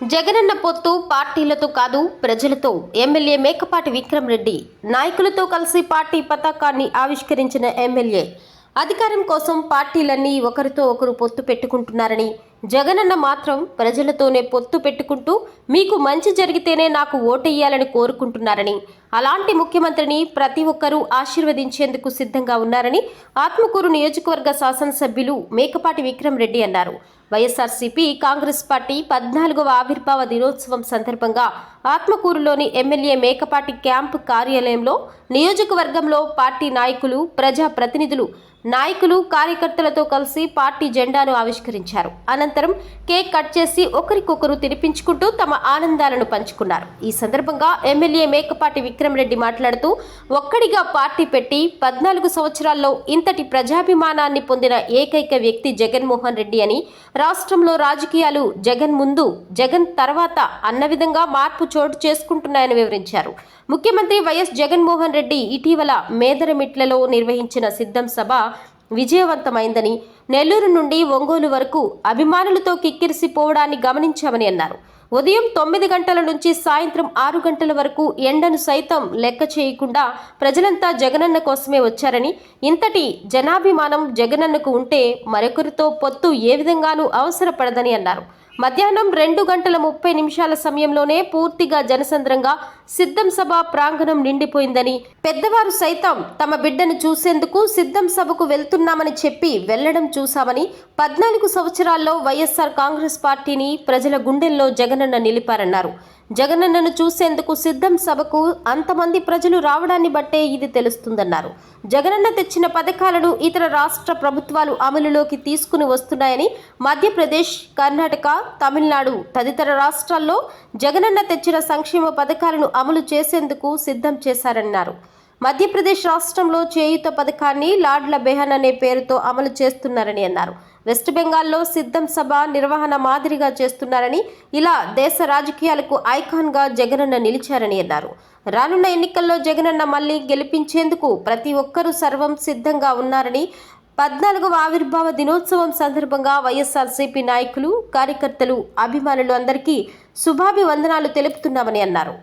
జగనన్న పొత్తు పార్టీలతో కాదు ప్రజలతో. ఎమ్మెల్యే మేకపాటి విక్రమ్ రెడ్డి నాయకులతో కలిసి పార్టీ పతాకాన్ని ఆవిష్కరించిన ఎమ్మెల్యే. అధికారం కోసం పార్టీలన్నీ ఒకరితో ఒకరు పొత్తు పెట్టుకుంటున్నారని జగనన్న మాత్రం ప్రజలతోనే పొత్తు పెట్టుకుంటూ మీకు మంచి జరిగితేనే నాకు ఓటెయ్యాలని కోరుకుంటున్నారని అలాంటి ముఖ్యమంత్రిని ప్రతి ఒక్కరూ ఆశీర్వదించేందుకు సిద్ధంగా ఉన్నారని ఆత్మకూరు నియోజకవర్గ శాసనసభ్యులు మేకపాటి విక్రమ్ రెడ్డి అన్నారు. వైఎస్ఆర్సీపీ కాంగ్రెస్ పార్టీ పద్నాలుగవ ఆవిర్భావ దినోత్సవం సందర్భంగా ఆత్మకూరులోని ఎమ్మెల్యే మేకపాటి క్యాంపు కార్యాలయంలో నియోజకవర్గంలో పార్టీ నాయకులు ప్రజా ప్రతినిధులు నాయకులు కార్యకర్తలతో కలిసి పార్టీ జెండాను ఆవిష్కరించారు. అనంతరం కేక్ కట్ చేసి ఒకరికొకరు తినిపించుకుంటూ తమ ఆనందాలను పంచుకున్నారు. ఈ సందర్భంగా ఎమ్మెల్యే మేకపాటి విక్రమరెడ్డి మాట్లాడుతూ ఒక్కడిగా పార్టీ పెట్టి పద్నాలుగు సంవత్సరాల్లో ఇంతటి ప్రజాభిమానాన్ని పొందిన ఏకైక వ్యక్తి జగన్మోహన్ రెడ్డి అని రాష్ట్రంలో రాజకీయాలు జగన్ ముందు జగన్ తర్వాత అన్న విధంగా మార్పు చోటు చేసుకుంటున్నాయని వివరించారు. ముఖ్యమంత్రి వైఎస్ జగన్మోహన్ రెడ్డి ఇటీవల మేదరమిట్లలో నిర్వహించిన సిద్ధం సభ విజయవంతమైందని నెల్లూరు నుండి ఒంగోలు వరకు అభిమానులతో కిక్కిరిసిపోవడాన్ని గమనించామని అన్నారు. ఉదయం తొమ్మిది గంటల నుంచి సాయంత్రం ఆరు గంటల వరకు ఎండను సైతం లెక్క చేయకుండా ప్రజలంతా జగనన్న కోసమే వచ్చారని ఇంతటి జనాభిమానం జగనన్నకు ఉంటే మరొకరితో పొత్తు ఏ విధంగానూ అవసరపడదని అన్నారు. మధ్యాహ్నం రెండు గంటల ముప్పై నిమిషాల సమయంలోనే పూర్తిగా జనసంద్రంగా సిద్ధం సభ ప్రాంగణం నిండిపోయిందని పెద్దవారు సైతం తమ బిడ్డను చూసేందుకు సిద్ధం సభకు వెళ్తున్నామని చెప్పి వెళ్ళడం చూశామని పద్నాలుగు సంవత్సరాల్లో వైఎస్ఆర్ కాంగ్రెస్ పార్టీని ప్రజల గుండెల్లో జగనన్న నిలిపారన్నారు. జగనన్నను చూసేందుకు సిద్ధం సభకు అంతమంది ప్రజలు రావడాన్ని బట్టే ఇది తెలుస్తుందన్నారు. జగనన్న తెచ్చిన పథకాలను ఇతర రాష్ట్ర ప్రభుత్వాలు అమలులోకి తీసుకుని వస్తున్నాయని మధ్యప్రదేశ్ కర్ణాటక తమిళనాడు తదితర రాష్ట్రాల్లో జగనన్న తెచ్చిన సంక్షేమ పథకాలను అమలు చేసేందుకు సిద్ధం చేశారన్నారు. మధ్యప్రదేశ్ రాష్ట్రంలో చేయుత పథకాన్ని లాడ్ల బెహన్ అనే పేరుతో అమలు చేస్తున్నారని అన్నారు. వెస్ట్ బెంగాల్లో సిద్ధం సభ నిర్వహణ మాదిరిగా చేస్తున్నారని ఇలా దేశ రాజకీయాలకు ఐకాన్గా జగనన్న నిలిచారని అన్నారు. రానున్న ఎన్నికల్లో జగనన్న మళ్ళీ గెలిపించేందుకు ప్రతి ఒక్కరూ సర్వం సిద్ధంగా ఉన్నారని పద్నాలుగవ ఆవిర్భావ దినోత్సవం సందర్భంగా వైఎస్ఆర్సీపీ నాయకులు కార్యకర్తలు అభిమానులు అందరికీ శుభాభివందనాలు తెలుపుతున్నామని అన్నారు.